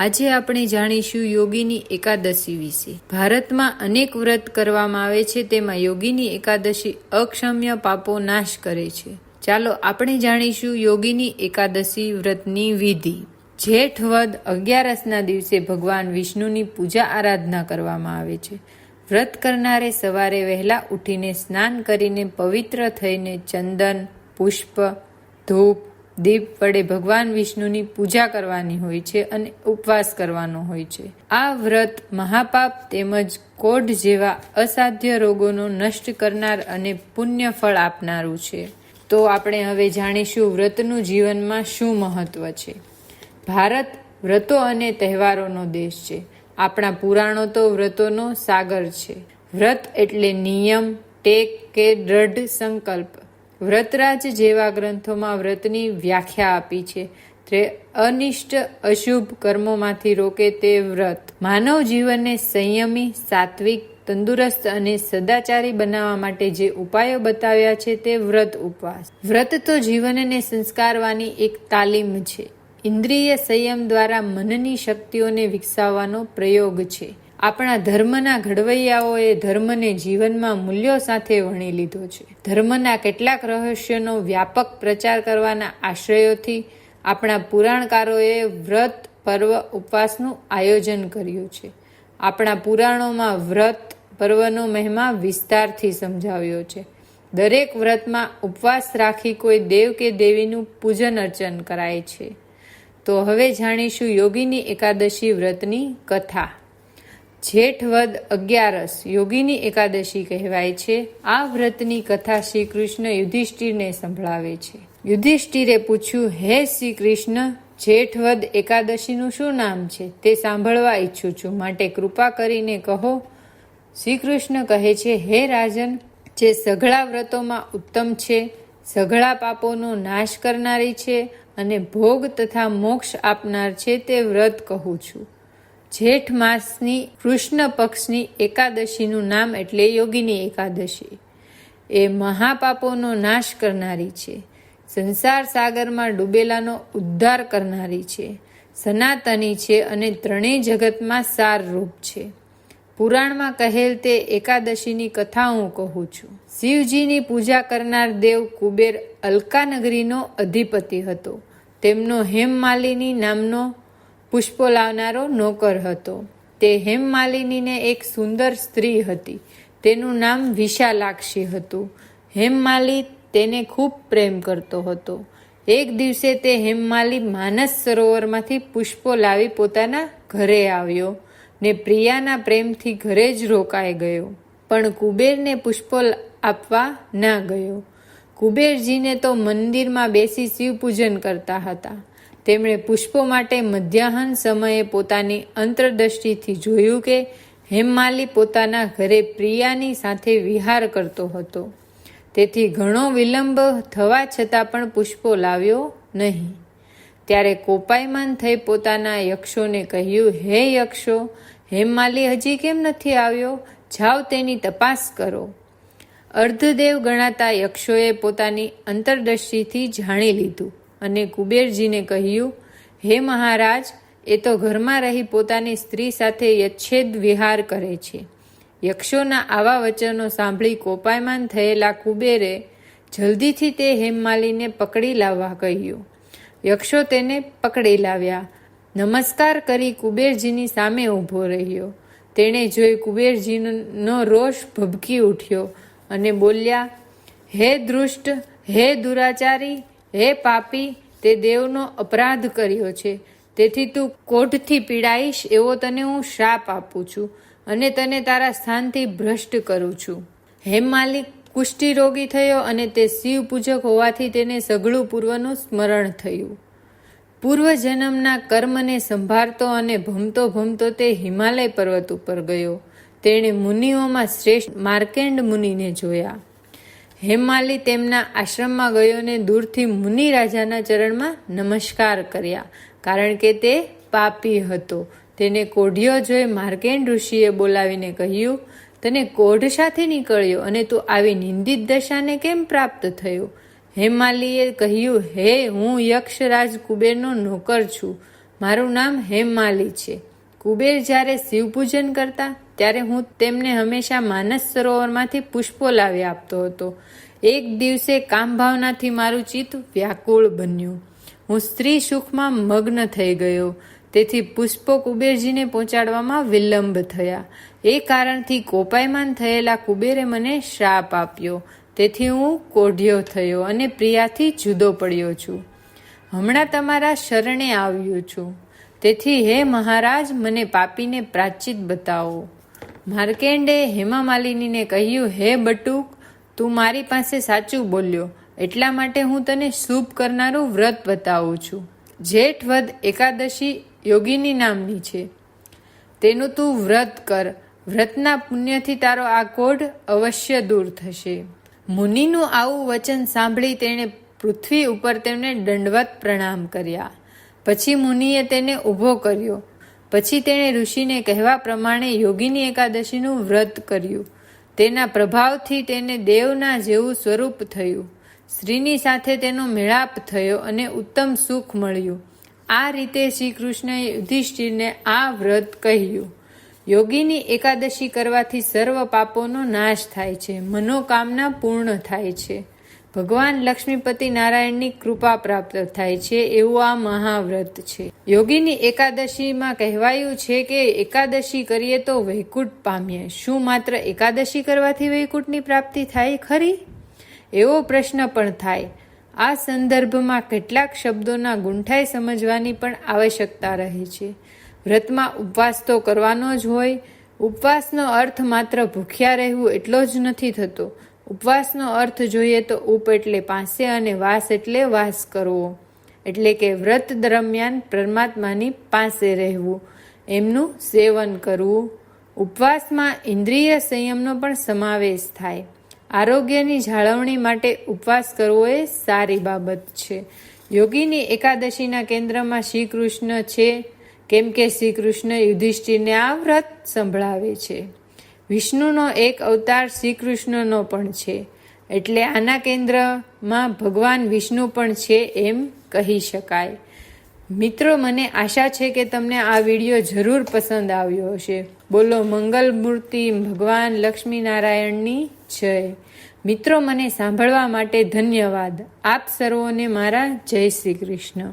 આજે આપણે જાણીશું યોગીની એકાદશી વિશે. ભારતમાં અનેક વ્રત કરવામાં આવે છે, તેમાં યોગીની એકાદશી અક્ષમ્ય પાપો નાશ કરે છે. ચાલો આપણે જાણીશું યોગીની એકાદશી વ્રતની વિધિ. જેઠ વદ અગિયારસના દિવસે ભગવાન વિષ્ણુની પૂજા આરાધના કરવામાં આવે છે. વ્રત કરનારે સવારે વહેલા ઉઠીને સ્નાન કરીને પવિત્ર થઈને ચંદન, પુષ્પ, ધૂપ દીપ વડે ભગવાન વિષ્ણુની પૂજા કરવાની હોય છે અને ઉપવાસ કરવાનો હોય છે. આ વ્રત મહાપાપ તેમજ કોઢ જેવા અસાધ્ય રોગોનો નષ્ટ કરનાર અને પુણ્ય ફળ આપનારું છે. તો આપણે હવે જાણીશું વ્રતનું જીવનમાં શું મહત્વ છે. ભારત વ્રતો અને તહેવારોનો દેશ છે. આપણા પુરાણો તો વ્રતોનો સાગર છે. વ્રત એટલે નિયમ, ટેક કે દ્રઢ સંકલ્પ. વ્રતરાજ જેવા ગ્રંથોમાં વ્રતની વ્યાખ્યા આપી છે. તે અનિષ્ટ, અશુભ કર્મોમાંથી રોકે તે વ્રત. માનવ જીવનને સંયમી, સાત્વિક, તંદુરસ્ત અને સદાચારી બનાવવા માટે જે ઉપાયો બતાવ્યા છે તે વ્રત ઉપવાસ. વ્રત તો જીવનને સંસ્કારવાની એક તાલીમ છે. ઇન્દ્રિય સંયમ દ્વારા મનની શક્તિઓને વિકસાવવાનો પ્રયોગ છે. આપણા ધર્મના ઘડવૈયાઓએ ધર્મને જીવનમાં મૂલ્યો સાથે વણી લીધો છે. ધર્મના કેટલાક રહસ્યોનો વ્યાપક પ્રચાર કરવાના આશ્રયોથી આપણા પુરાણકારોએ વ્રત, પર્વ, ઉપવાસનું આયોજન કર્યું છે. આપણા પુરાણોમાં વ્રત, પર્વનો મહિમા વિસ્તારથી સમજાવ્યો છે. દરેક વ્રતમાં ઉપવાસ રાખી કોઈ દેવ કે દેવીનું પૂજન અર્ચન કરાય છે. તો હવે જાણીશું યોગીની એકાદશી વ્રતની કથા. જેઠ વદ અગિયારસ યોગીની એકાદશી કહેવાય છે. આ વ્રતની કથા શ્રી કૃષ્ણ યુધિષ્ઠિરને સંભળાવે છે. યુધિષ્ઠિરે પૂછ્યું, હે શ્રી કૃષ્ણ જેઠવદ એકાદશીનું શું નામ છે? તે સાંભળવા ઈચ્છું છું. માટે કૃપા કરીને કહો. શ્રી કૃષ્ણ કહે છે, હે રાજન, જે સઘળા વ્રતોમાં ઉત્તમ છે, સઘળા પાપોનો નાશ કરનારી છે અને ભોગ તથા મોક્ષ આપનાર છે, તે વ્રત કહું છું. જેઠ માસની, કૃષ્ણ પક્ષની એકાદશીનું નામ એટલે યોગીની એકાદશી. એ મહાપાપોનો નાશ કરનારી છે. સંસાર સાગરમાં ડૂબેલાનો ઉદ્ધાર કરનારી છે. સનાતની છે અને ત્રણેય જગતમાં સારરૂપ છે. પુરાણમાં કહેલ તે એકાદશીની કથા હું કહું છું. શિવજીની પૂજા કરનાર દેવ કુબેર અલકાનગરીનો અધિપતિ હતો. તેમનો હેમમાલિની નામનો પુષ્પો લાવનારો નોકર હતો. તે હેમમાલિનીને એક સુંદર સ્ત્રી હતી. તેનું નામ વિશાલાક્ષી હતું. હેમમાલી તેને ખૂબ પ્રેમ કરતો હતો. એક દિવસે તે હેમમાલી માનસ સરોવરમાંથી પુષ્પો લાવી પોતાના ઘરે આવ્યો ને પ્રિયાના પ્રેમથી ઘરે જ રોકાઈ ગયો. પણ કુબેરને પુષ્પો આપવા ના ગયો. કુબેરજીને તો મંદિરમાં બેસી શિવ પૂજન કરતા હતા. તેમણે પુષ્પો માટે મધ્યાહન સમયે પોતાની અંતરદ્રષ્ટિથી જોયું કે હેમમાલી પોતાના ઘરે પ્રિયાની સાથે વિહાર કરતો હતો. તેથી ઘણો વિલંબ થવા છતાં પણ પુષ્પો લાવ્યો નહીં. ત્યારે કોપાયમાન થઈ પોતાના યક્ષોને કહ્યું, હે યક્ષો, હેમમાલી હજી કેમ નથી આવ્યો? જાઓ તેની તપાસ કરો. અર્ધદેવ ગણાતા યક્ષોએ પોતાની અંતરદ્રષ્ટિથી જાણી લીધું. અને કુબેરજીને કહ્યું, હે મહારાજ, એ તો ઘરમાં રહી પોતાની સ્ત્રી સાથે યચ્છેદ વિહાર કરે છે. યક્ષોના આવા વચનો સાંભળી કોપાયમાન થયેલા કુબેરે જલ્દીથી તે હેમમાલીને પકડી લાવવા કહ્યું. યક્ષો તેને પકડી લાવ્યા. નમસ્કાર કરી કુબેરજીની સામે ઊભો રહ્યો. તેણે જોઈ કુબેરજીનો રોષ ભભકી ઉઠ્યો અને બોલ્યા, હે દૃષ્ટ, હે દુરાચારી હે પાપી, તે દેવનો અપરાધ કર્યો છે. તેથી તું કોઢથી પીડાઈશ એવો તને હું શ્રાપ આપું છું અને તને તારા સ્થાનથી ભ્રષ્ટ કરું છું. હેમમાલિક કુષ્ઠી રોગી થયો અને તે શિવ પૂજક હોવાથી તેને સઘળું પૂર્વનું સ્મરણ થયું. પૂર્વજન્મના કર્મને સંભાળતો અને ભમતો ભમતો તે હિમાલય પર્વત ઉપર ગયો. તેણે મુનિઓમાં શ્રેષ્ઠ માર્કેન્ડ મુનિને જોયા. હેમાલી તેમના આશ્રમમાં ગયો ને દૂરથી મુનિ રાજાના ચરણમાં નમસ્કાર કર્યા. કારણ કે તે પાપી હતો. તેને કોઢિયો જોઈ માર્કેન્ડ ઋષિએ બોલાવીને કહ્યું, તને કોઢ સાથે નીકળ્યો અને તું આવી નિંદિત દશાને કેમ પ્રાપ્ત થયો? હેમાલીએ કહ્યું, હે, હું યક્ષરાજ કુબેરનો નોકર છું. મારું નામ હેમાલી છે. કુબેર જ્યારે શિવપૂજન કરતા ત્યારે હું તેમને હંમેશા માનસ સરોવરમાંથી પુષ્પો લાવી આપતો હતો. એક દિવસે કામ ભાવનાથી મારું ચિત્ત વ્યાકુળ બન્યું. હું સ્ત્રી સુખમાં મગ્ન થઈ ગયો. તેથી પુષ્પો કુબેરજીને પહોંચાડવામાં વિલંબ થયા. એ કારણથી કોપાયમાન થયેલા કુબેરે મને શ્રાપ આપ્યો. તેથી હું કોઢિયો થયો અને પ્રિયાથી જુદો પડ્યો છું. હમણાં તમારા શરણે આવ્યો છું. તેથી હે મહારાજ, મને પાપીને પ્રાચિત બતાવો. માર્કેન્ડે હેમા માલિનીને કહ્યું, હે બટુક તું મારી પાસે સાચું બોલ્યો. એટલા માટે હું તને શુભ કરનારું વ્રત બતાવું છું. જેઠ વદ એકાદશી યોગીની નામની છે. તેનું તું વ્રત કર. વ્રતના પુણ્યથી તારો આ કોઢ અવશ્ય દૂર થશે. મુનિનું આવું વચન સાંભળી તેણે પૃથ્વી ઉપર તેમને દંડવત પ્રણામ કર્યા. પછી મુનિએ તેને ઊભો કર્યો. પછી તેણે ઋષિને કહેવા પ્રમાણે યોગીની એકાદશીનું વ્રત કર્યું. તેના પ્રભાવથી તેને દેવના જેવું સ્વરૂપ થયું. સ્ત્રીની સાથે તેનો મેળાપ થયો અને ઉત્તમ સુખ મળ્યું. આ રીતે શ્રી કૃષ્ણએ યુધિષ્ઠિરને આ વ્રત કહ્યું. યોગીની એકાદશી કરવાથી સર્વ પાપોનો નાશ થાય છે. મનોકામના પૂર્ણ થાય છે. ભગવાન લક્ષ્મીપતિ નારાયણની કૃપા પ્રાપ્ત થાય છે એવું આ મહાવ્રત છે. યોગીની એકાદશીમાં કહેવાયું છે કે એકાદશી કરીએ તો વૈકુંઠ પામીએ. શું માત્ર એકાદશી કરવાથી વૈકુંઠની પ્રાપ્તિ થાય ખરી? એવો પ્રશ્ન પણ થાય. આ સંદર્ભમાં કેટલાક શબ્દોના ગુંઠાઈ સમજવાની પણ આવશ્યકતા રહે છે. વ્રતમાં ઉપવાસ તો કરવાનો જ હોય. ઉપવાસનો અર્થ માત્ર ભૂખ્યા રહેવું એટલો જ નથી થતો. ઉપવાસનો અર્થ જોઈએ તો ઉપ એટલે પાસે અને વાસ એટલે વાસ કરવો. એટલે કે વ્રત દરમિયાન પરમાત્માની પાસે રહેવું, એમનું સેવન કરવું. ઉપવાસમાં ઇન્દ્રિય સંયમનો પણ સમાવેશ થાય. આરોગ્યની જાળવણી માટે ઉપવાસ કરવો એ સારી બાબત છે. યોગીની એકાદશીના કેન્દ્રમાં શ્રી કૃષ્ણ છે. કેમ કે શ્રી કૃષ્ણ યુધિષ્ઠિરને આ વ્રત સંભળાવે છે. વિષ્ણુનો એક અવતાર શ્રી કૃષ્ણનો પણ છે. એટલે આના કેન્દ્રમાં ભગવાન વિષ્ણુ પણ છે એમ કહી શકાય. મિત્રો, મને આશા છે કે તમને આ વીડિયો જરૂર પસંદ આવ્યો હશે. બોલો, મંગલ મૂર્તિ, ભગવાન લક્ષ્મીનારાયણની જય. મિત્રો, મને સાંભળવા માટે ધન્યવાદ. આપ સર્વોને મારા જય શ્રી કૃષ્ણ.